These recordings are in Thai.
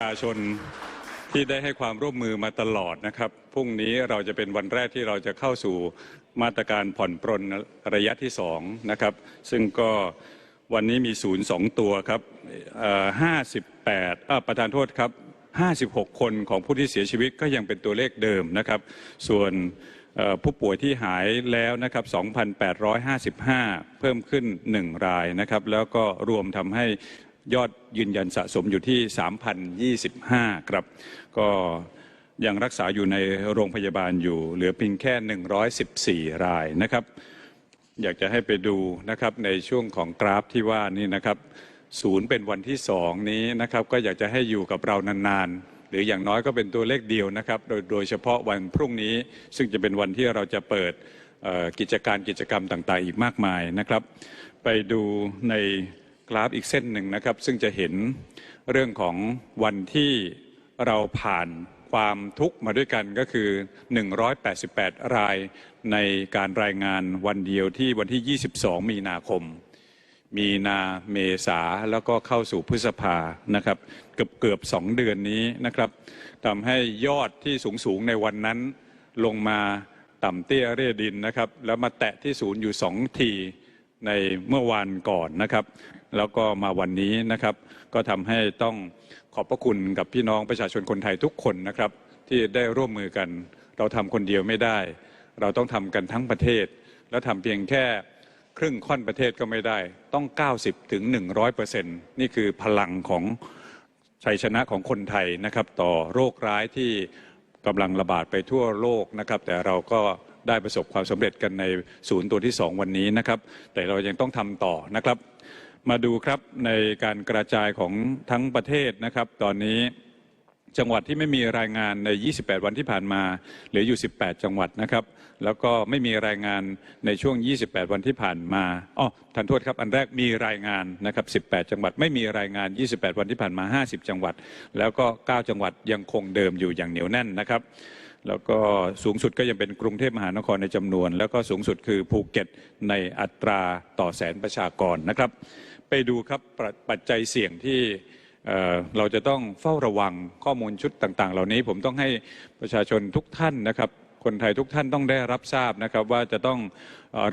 ประชาชนที่ได้ให้ความร่วมมือมาตลอดนะครับพรุ่งนี้เราจะเป็นวันแรกที่เราจะเข้าสู่มาตรการผ่อนปรนระยะที่สองนะครับ ซึ่งก็วันนี้มีศูนย์สองตัวครับห้าสิบแปดประธานโทษครับ56คนของผู้ที่เสียชีวิตก็ยังเป็นตัวเลขเดิมนะครับ ส่วนผู้ป่วยที่หายแล้วนะครับ 2,855 เพิ่มขึ้น 1 รายนะครับ แล้วก็รวมทำให้ ยอดยืนยันสะสมอยู่ที่ 3,025 ครับ ก็ยังรักษาอยู่ในโรงพยาบาลอยู่ เหลือเพียงแค่ 114 รายนะครับ อยากจะให้ไปดูนะครับในช่วงของกราฟที่ว่านี่นะครับศูนย์เป็นวันที่สองนี้นะครับ ก็อยากจะให้อยู่กับเรานานๆ หรืออย่างน้อยก็เป็นตัวเลขเดียวนะครับ โดยโดยเฉพาะวันพรุ่งนี้ ซึ่งจะเป็นวันที่เราจะเปิดกิจการกิจกรรมต่างๆ อีกมากมายนะครับ ไปดูใน กราฟอีกเส้นหนึ่งนะครับ ซึ่งจะเห็นเรื่องของวันที่เราผ่านความทุกข์มาด้วยกันก็คือ 188 รายในการรายงานวันเดียวที่วันที่ 22 มีนาคม มีนาเมษาแล้วก็เข้าสู่พฤษภานะครับ เกือบเกือบสองเดือนนี้นะครับทำให้ยอดที่สูงสูงในวันนั้นลงมาต่ำเตี้ยเรียดินนะครับ แล้วมาแตะที่ศูนย์อยู่สองที ในเมื่อวานก่อนนะครับ แล้วก็มาวันนี้นะครับ ก็ทำให้ต้องขอบพระคุณกับพี่น้องประชาชนคนไทยทุกคนนะครับ ที่ได้ร่วมมือกัน เราทำคนเดียวไม่ได้ เราต้องทำกันทั้งประเทศ แล้วทำเพียงแค่ครึ่งค่อนประเทศก็ไม่ได้ ต้อง 90ถึง100เปอร์เซ็นต์นี่คือพลังของชัยชนะของคนไทยนะครับ ต่อโรคร้ายที่กำลังระบาดไปทั่วโลกนะครับ แต่เราก็ ได้ประสบความสำเร็จกันในศูนย์ตัวที่ 2 วันนี้นะครับ แต่เรายังต้องทำต่อนะครับ มาดูครับในการกระจายของทั้งประเทศนะครับ ตอนนี้จังหวัดที่ไม่มีรายงานใน 28 วันที่ผ่านมา เหลืออยู่ 18 จังหวัดนะครับ แล้วก็ไม่มีรายงานในช่วง 28 วันที่ผ่านมาอ๋อทันโทษครับ อันแรกมีรายงานนะครับ 18 จังหวัด ไม่มีรายงาน 28 วันที่ผ่านมา 50 จังหวัด แล้วก็ 9 จังหวัดยังคงเดิมอยู่อย่างเหนียวแน่นนะครับ แล้วก็สูงสุดก็ยังเป็นกรุงเทพมหานครในจำนวน แล้วก็สูงสุดคือภูเก็ตในอัตราต่อแสนประชากรนะครับ ไปดูครับปปัจจัยเสี่ยงที่เราจะต้องเฝ้าระวังข้อมูลชุดต่าง ๆ เหล่านี้ผมต้องให้ประชาชนทุกท่านนะครับคนไทยทุกท่านต้องได้รับทราบนะครับว่าจะต้อง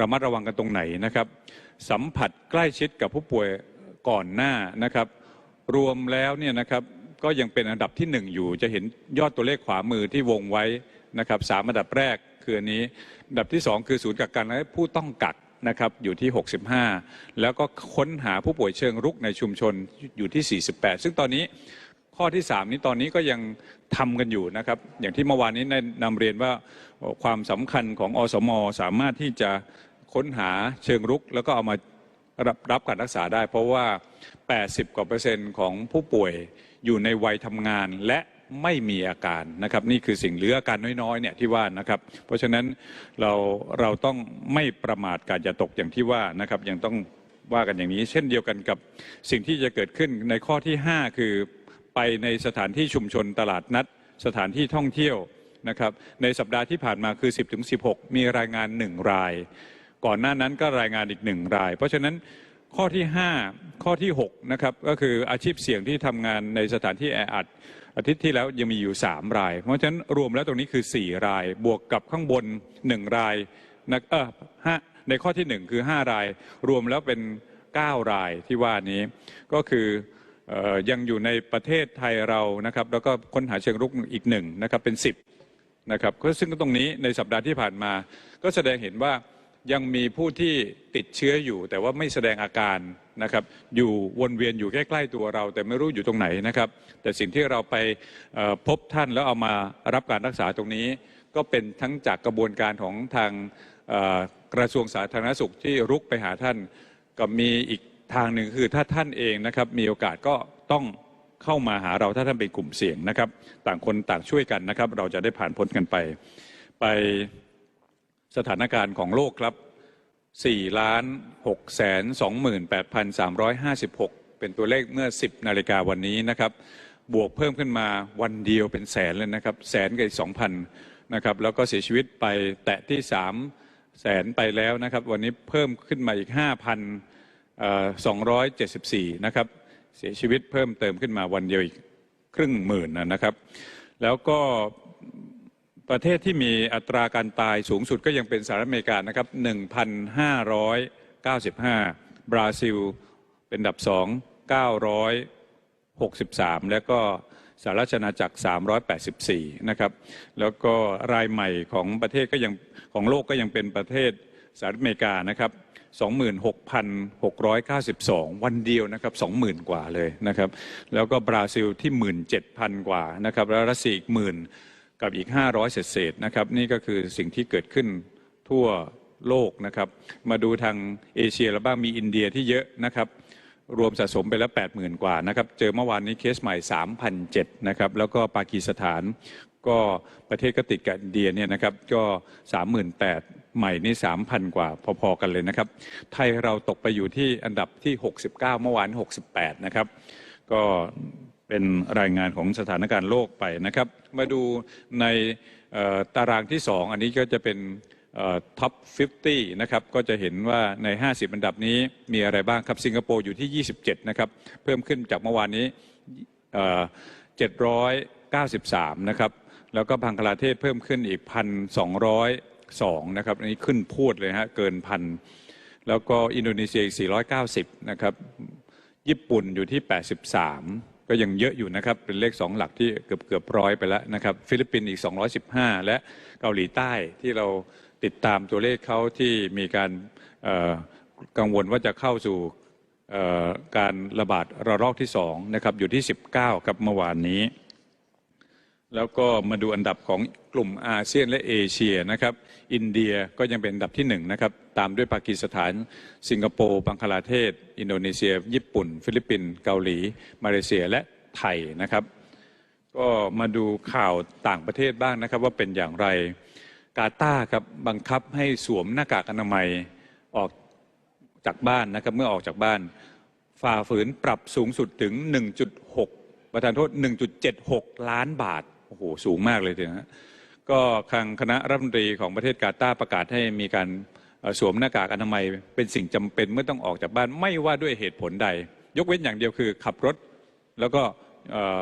ระมัดระวังกันตรงไหนนะครับสัมผัสใกล้ชิดกับผู้ป่วยก่อนหน้านะครับ รวมแล้วเนี่ยนะครับ ก็ยังเป็นอันดับที่หนึ่งอยู่ จะเห็นยอดตัวเลขขวามือที่วงไว้นะครับสามอันดับแรกคืออันนี้อันดับที่สองคือศูนย์กักกันและผู้ต้องกักนะครับอยู่ที่ 65 แล้วก็ค้นหาผู้ป่วยเชิงรุกในชุมชนอยู่ที่ 48 ซึ่งตอนนี้ข้อที่ 3 นี้ตอนนี้ก็ยังทำกันอยู่นะครับ อย่างที่เมื่อวานนี้ได้นำเรียนว่าความสำคัญของอสม สามารถที่จะค้นหาเชิงรุก แล้วก็เอามารับรับการรักษาได้ เพราะว่า 80 กว่าเปอร์เซ็นต์ของผู้ป่วย อยู่ในวัยทำงานและไม่มีอาการนะครับ นี่คือสิ่งเหลืออาการน้อยๆเนี่ยที่ว่านะครับ เพราะฉะนั้นเราเราต้องไม่ประมาทการจะตกอย่างที่ว่านะครับ ยังต้องว่ากันอย่างนี้ เช่นเดียวกันกับสิ่งที่จะเกิดขึ้นในข้อที่ 5 คือไปในสถานที่ชุมชนตลาดนัด สถานที่ท่องเที่ยวนะครับ ในสัปดาห์ที่ผ่านมาคือ 10ถึง16 มีรายงาน 1 ราย ก่อนหน้านั้นก็รายงานอีกหนึ่งราย เพราะฉะนั้น ข้อที่ 5 ข้อที่6นะครับก็คืออาชีพเสี่ยงที่ทำงานในสถานที่แออัดอาทิตย์ที่แล้วยังมีอยู่ 3 ราย เพราะฉะนั้นรวมแล้วตรงนี้คือ 4 ราย บวกกับข้างบน 1 รายนะเออห้าในข้อที่ 1 คือ 5 ราย รวมแล้วเป็น 9 รายที่ว่านี้ ก็คืออยังอยู่ในประเทศไทยเรานะครับแล้วก็ค้นหาเชิงรุกอีกหนึ่งนะครับเป็น 10นะครับก็ซึ่งตรงนี้ในสัปดาห์ที่ผ่านมาก็แสดงเห็นว่า ยังมีผู้ที่ติดเชื้ออยู่ แต่ว่าไม่แสดงอาการนะครับ อยู่วนเวียนอยู่ใกล้ๆตัวเรา แต่ไม่รู้อยู่ตรงไหนนะครับ แต่สิ่งที่เราไปพบท่านแล้วเอามารับการรักษาตรงนี้ ก็เป็นทั้งจากกระบวนการของทางกระทรวงสาธารณสุขที่รุกไปหาท่าน ก็มีอีกทางหนึ่งคือถ้าท่านเองนะครับมีโอกาสก็ต้องเข้ามาหาเราถ้าท่านเป็นกลุ่มเสี่ยงนะครับ ต่างคนต่างช่วยกันนะครับ เราจะได้ผ่านพ้นกันไป ไป สถานการณ์ของโลกครับ4ล้าน6แสน28,356 เป็นตัวเลขเมื่อ 10 นาฬิกาวันนี้นะครับ บวกเพิ่มขึ้นมาวันเดียวเป็นแสนเลยนะครับแสนกับอีก2,000นะครับแล้วก็เสียชีวิตไปแตะที่3แสนไปแล้วนะครับ วันนี้เพิ่มขึ้นมาอีก 5,274 นะครับ เสียชีวิตเพิ่มเติมขึ้นมาวันเดียวอีกครึ่งหมื่นนะนะครับ แล้วก็ ประเทศที่มีอัตราการตายสูงสุดก็ยังเป็นสหรัฐอเมริกานะครับ 1,595 บราซิล เป็นอันดับ 2 963 แล้วก็สหรัฐอาณาจักร 384 นะครับ แล้วก็รายใหม่ของประเทศก็ยังของโลกก็ยังเป็นประเทศสหรัฐอเมริกานะครับ26,692 วันเดียวนะครับ 20,000 กว่าเลยนะครับ แล้วก็บราซิลที่ 17,000 กว่านะครับ แล้วรัสเซียอีกหมื่น กับอีก 500 เศษๆนะครับนี่ก็คือสิ่งที่เกิดขึ้นทั่วโลกนะครับ มาดูทางเอเชียแล้วบ้างมีอินเดียที่เยอะนะครับ รวมสะสมไปแล้ว 80,000 กว่านะครับ เจอเมื่อวานนี้เคสใหม่ 3,007นะครับ แล้วก็ปากีสถานก็ประเทศก็ติดกับอินเดียเนี่ยนะครับก็ 38,000ใหม่นี่ 3,000 กว่าพอๆกันเลยนะครับ ไทยเราตกไปอยู่ที่อันดับที่ 69 เมื่อวาน 68 นะครับ ก็ เป็นรายงานของสถานการณ์โลกไปนะครับ มาดูในตารางที่ 2 อันนี้ก็จะเป็นท็อป 50 นะครับ ก็จะเห็นว่าใน 50 อันดับนี้มีอะไรบ้างครับ สิงคโปร์อยู่ที่ 27 นะครับ เพิ่มขึ้นจากเมื่อวานนี้เอ่อ793 นะครับ แล้วก็บังคลาเทศเพิ่มขึ้นอีก 1,202 นะครับ อันนี้ขึ้นพูดเลยฮะ เกินพัน แล้วก็อินโดนีเซียอีก 490 นะครับ ญี่ปุ่นอยู่ที่ 83 ก็ยังเยอะอยู่นะครับเป็นเลข 2 หลักที่เกือบเกือบร้อยไปแล้วนะครับฟิลิปปินส์อีก 215 และเกาหลีใต้ที่เราติดตามตัวเลขเขาที่มีการกังวลว่าจะเข้าสู่การระบาดระลอกที่2นะครับอยู่ที่ 19ครับเมื่อวานนี้ แล้วก็มาดูอันดับของกลุ่มอาเซียนและเอเชียนะครับ อินเดียก็ยังเป็นอันดับที่หนึ่งนะครับ ตามด้วยปากีสถาน สิงคโปร์ บังคลาเทศ อินโดนีเซีย ญี่ปุ่น ฟิลิปปินส์ เกาหลี มาเลเซีย และไทยนะครับ ก็มาดูข่าวต่างประเทศบ้างนะครับว่าเป็นอย่างไร กาตาร์ครับบังคับให้สวมหน้ากากอนามัยออกจากบ้านนะครับ เมื่อออกจากบ้าน ฝ่าฝืนปรับสูงสุดถึง 1.6 ประธานโทษ 1.76 ล้านบาท โอ้โหสูงมากเลยทีนะฮะก็ทางคณะรัฐมนตรีของประเทศกาตาร์ประกาศให้มีการเอ่อสวมหน้ากากอนามัยเป็นสิ่งจำเป็นเมื่อต้องออกจากบ้านไม่ว่าด้วยเหตุผลใด ยกเว้นอย่างเดียวคือขับรถ แล้วก็เอ่อ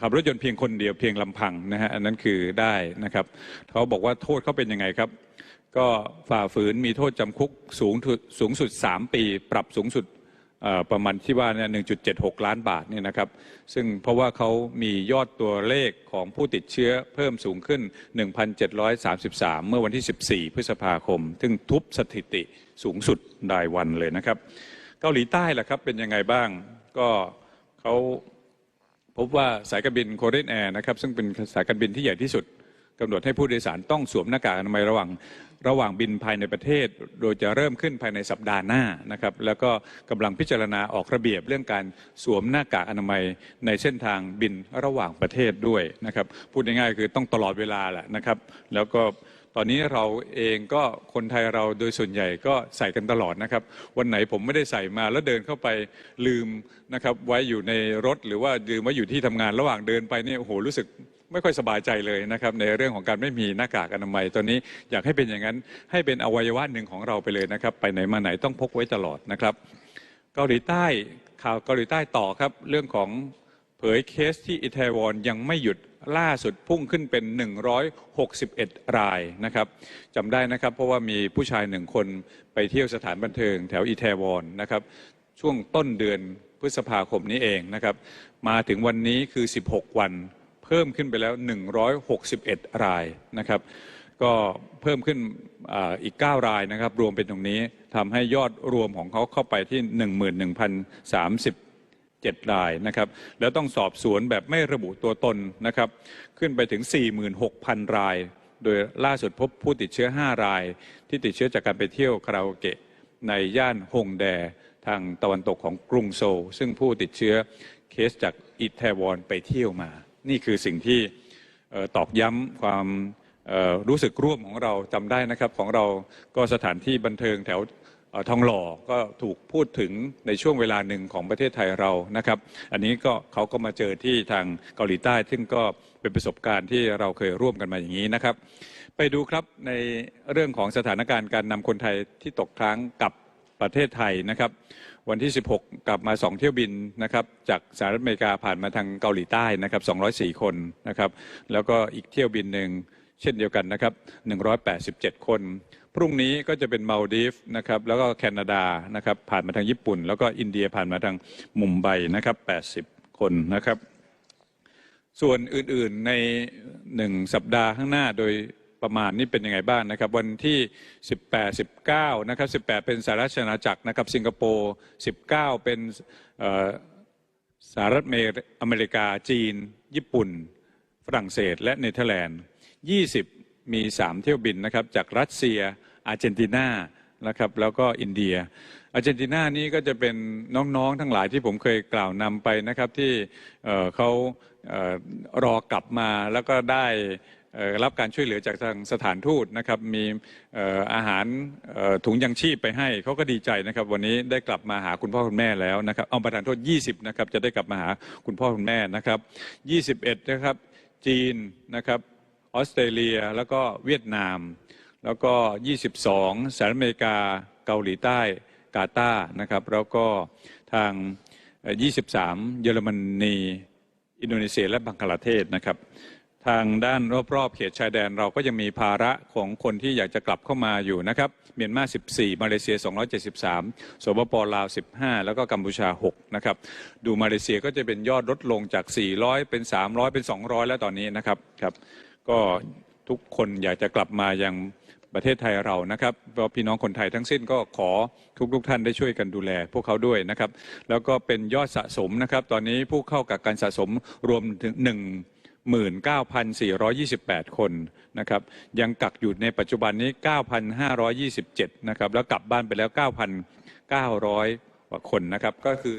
ขับรถยนต์เพียงคนเดียวเพียงลำพังนะฮะอันนั้นคือได้นะครับเขาบอกว่าโทษเขาเป็นยังไงครับ ก็ฝ่าฝืนมีโทษจำคุกสูงสุดสูงสุด 3 ปี ปรับสูงสุด ประมาณที่ว่าเนี่ย1.76 ล้านบาทเนี่ยนะครับ ซึ่งเพราะว่าเขามียอดตัวเลขของผู้ติดเชื้อเพิ่มสูงขึ้น 1,733 เมื่อวันที่ 14 พฤษภาคม ซึ่งทุบสถิติสูงสุดรายวันเลยนะครับ เกาหลีใต้ล่ะครับเป็นยังไงบ้าง ก็เขาพบว่าสายการบินโคเรนแอร์นะครับ ซึ่งเป็นสายการบินที่ใหญ่ที่สุด กำหนดให้ผู้โดยสารต้องสวมหน้ากากอนามัยระหว่างระหว่างบินภายในประเทศ โดยจะเริ่มขึ้นภายในสัปดาห์หน้านะครับ แล้วก็กำลังพิจารณาออกระเบียบเรื่องการสวมหน้ากากอนามัยในเส้นทางบินระหว่างประเทศด้วยนะครับพูดง่ายๆคือต้องตลอดเวลาแหละนะครับ แล้วก็ตอนนี้เราเองก็คนไทยเราโดยส่วนใหญ่ก็ใส่กันตลอดนะครับ วันไหนผมไม่ได้ใส่มาแล้วเดินเข้าไปลืมนะครับไว้อยู่ในรถหรือว่าลืมไว้อยู่ที่ทำงานระหว่างเดินไปเนี่ยโอ้โหรู้สึก ไม่ค่อยสบายใจเลยนะครับในเรื่องของการไม่มีหน้ากากอนามัยตอนนี้อยากให้เป็นอย่างนั้นให้เป็นอวัยวะหนึ่งของเราไปเลยนะครับ ไปไหนมาไหนต้องพกไว้ตลอดนะครับเกาหลีใต้ข่าวเกาหลีใต้ต่อครับ เรื่องของเผยเคสที่อิตาลียังไม่หยุดล่าสุดพุ่งขึ้นเป็น 161 รายนะครับจำได้นะครับ เพราะว่ามีผู้ชายหนึ่งคนไปเที่ยวสถานบันเทิงแถวอิตาลีนะครับ ช่วงต้นเดือนพฤษภาคมนี้เองนะครับ มาถึงวันนี้คือ 16 วัน เพิ่มขึ้นไปแล้ว 161 รายนะครับ ก็เพิ่มขึ้นอีก 9 รายนะครับ รวมเป็นตรงนี้ทำให้ยอดรวมของเขาเข้าไปที่ 11,037 รายนะครับ แล้วต้องสอบสวนแบบไม่ระบุตัวตนนะครับ ขึ้นไปถึง 46,000 ราย โดยล่าสุดพบผู้ติดเชื้อ 5 ราย ที่ติดเชื้อจากการไปเที่ยวคาราโอเกะในย่านฮงแดทางตะวันตกของกรุงโซลซึ่งผู้ติดเชื้อเคสจากอิตาลีไปเที่ยวมา นี่คือสิ่งที่ตอกย้ำความรู้สึกร่วมของเราจำได้นะครับ ของเราก็สถานที่บันเทิงแถวทองหล่อก็ถูกพูดถึงในช่วงเวลาหนึ่งของประเทศไทยเรานะครับ อันนี้ก็เขาก็มาเจอที่ทางเกาหลีใต้ ซึ่งก็เป็นประสบการณ์ที่เราเคยร่วมกันมาอย่างนี้นะครับ ไปดูครับในเรื่องของสถานการณ์การนำคนไทยที่ตกค้างกับประเทศไทยนะครับ วันที่ 16 กลับมา 2 เที่ยวบินนะครับจากสหรัฐอเมริกาผ่านมาทางเกาหลีใต้นะครับ204 คนนะครับแล้วก็อีกเที่ยวบินหนึ่งเช่นเดียวกันนะครับ187 คน พรุ่งนี้ก็จะเป็นมาลดีฟนะครับแล้วก็แคนาดานะครับผ่านมาทางญี่ปุ่น แล้วก็อินเดียผ่านมาทางมุมไบนะครับ80 คนนะครับ ส่วนอื่นๆในหนึ่งสัปดาห์ข้างหน้าโดย ประมาณนี้เป็นยังไงบ้างนะครับ วันที่ 18 19นะครับ18 เป็นสหรัฐอาณาจักรนะครับ สิงคโปร์19 เป็นเอ่อสหรัฐอเมริกาจีน ญี่ปุ่น ฝรั่งเศส และเนเธอร์แลนด์ 20 มี 3 เที่ยวบินนะครับจากรัสเซีย อาร์เจนตินานะครับแล้วก็อินเดีย อาร์เจนตินานี่ก็จะเป็นน้องๆทั้งหลายที่ผมเคยกล่าวนำไปนะครับที่เเขาเอรอกลับมาแล้วก็ได้ รับการช่วยเหลือจากทางสถานทูตนะครับ มีอาหารถุงยังชีพไปให้เขาก็ดีใจนะครับ วันนี้ได้กลับมาหาคุณพ่อคุณแม่แล้วนะครับเอาประทานโทษ 20 นะครับ จะได้กลับมาหาคุณพ่อคุณแม่นะครับ 21 นะครับ จีนนะครับออสเตรเลียแล้วก็เวียดนาม แล้วก็ 22สหรัฐอเมริกาเกาหลีใต้กาตาร์นะครับ แล้วก็ทางเอ่อ23 เยอรมนี อินโดนีเซียและบังกลาเทศนะครับ ทางด้านรอบๆเขตชายแดนเราก็ยังมีภาระของคนที่อยากจะกลับเข้ามาอยู่นะครับ เมียนมา 14 มาเลเซีย 273 สปปลาว 15 แล้วก็กัมพูชา 6 นะครับ ดูมาเลเซียก็จะเป็นยอดลดลงจาก 400 เป็น 300 เป็น 200 แล้วตอนนี้นะครับครับ ก็ทุกคนอยากจะกลับมายังประเทศไทยเรานะครับเพราะพี่น้องคนไทยทั้งสิ้นก็ขอทุกทุกๆท่านได้ช่วยกันดูแลพวกเขาด้วยนะครับ แล้วก็เป็นยอดสะสมนะครับ ตอนนี้ผู้เข้ากับการสะสมรวมถึง1 19,428 คนนะครับยังกักอยู่ในปัจจุบันนี้ 9,527 นะครับแล้วกลับบ้านไปแล้ว 9,900 กว่าคนนะครับก็คือ